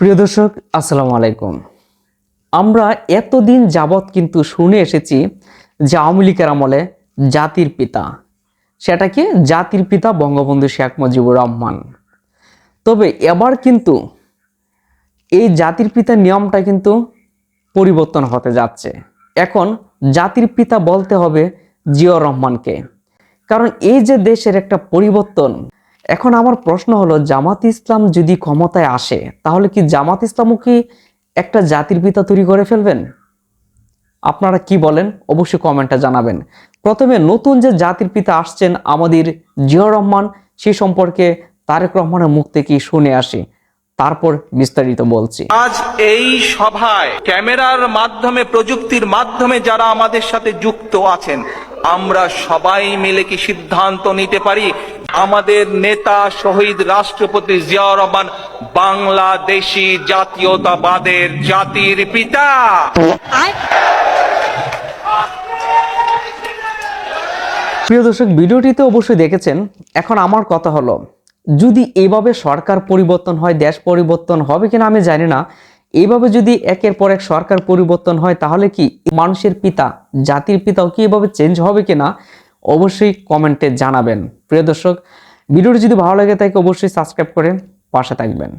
প্রিয় দর্শক, আসসালামু আলাইকুম। আমরা এতদিন যাবৎ কিন্তু শুনে এসেছি যে আওয়ামী লীগের আমলে জাতির পিতা, সেটাকে জাতির পিতা বঙ্গবন্ধু শেখ মুজিবুর রহমান। তবে এবার কিন্তু এই জাতির পিতা নিয়মটা কিন্তু পরিবর্তন হতে যাচ্ছে। এখন জাতির পিতা বলতে হবে জিয়াউর রহমানকে। কারণ এই যে দেশের একটা পরিবর্তন এখন আমার প্রশ্ন হলো, জামাত ইসলাম যদি ক্ষমতায় আসে, তাহলে কি জামাত ইসলামও কি একটা জাতির পিতা তৈরি করে ফেলবেন? আপনারা কি বলেন? অবশ্যই কমেন্টে জানাবেন। প্রথমে, নতুন যে জাতির পিতা আসছেন আমাদের জিয়াউর রহমান, সে সম্পর্কে তারেক রহমানের মুখ থেকে শুনে আসি। তারপর বিস্তারিত বলছি। আজ এই সভায় ক্যামেরার মাধ্যমে, প্রযুক্তির মাধ্যমে যারা আমাদের সাথে যুক্ত আছেন আমরা সবাই মিলে কি সিদ্ধান্ত নিতে পারি? আমাদের নেতা শহীদ রাষ্ট্রপতি জিয়াউর রহমান বাংলাদেশি জাতীয়তাবাদের জাতির পিতা। প্রিয় দর্শক ভিডিওটিতে অবশ্যই দেখেছেন এখন আমার কথা হলো যদি এভাবে সরকার পরিবর্তন হয় দেশ পরিবর্তন হবে কিনা আমি জানি না এইভাবে যদি একের পর এক সরকার পরিবর্তন হয়, তাহলে কি মানুষের পিতা, জাতির পিতাও কি এভাবে চেঞ্জ হবে কিনা? অবশ্যই কমেন্টে জানাবেন। প্রিয় দর্শক, ভিডিওটি যদি ভালো লাগে তাকে অবশ্যই সাবস্ক্রাইব করে পাশে থাকবেন।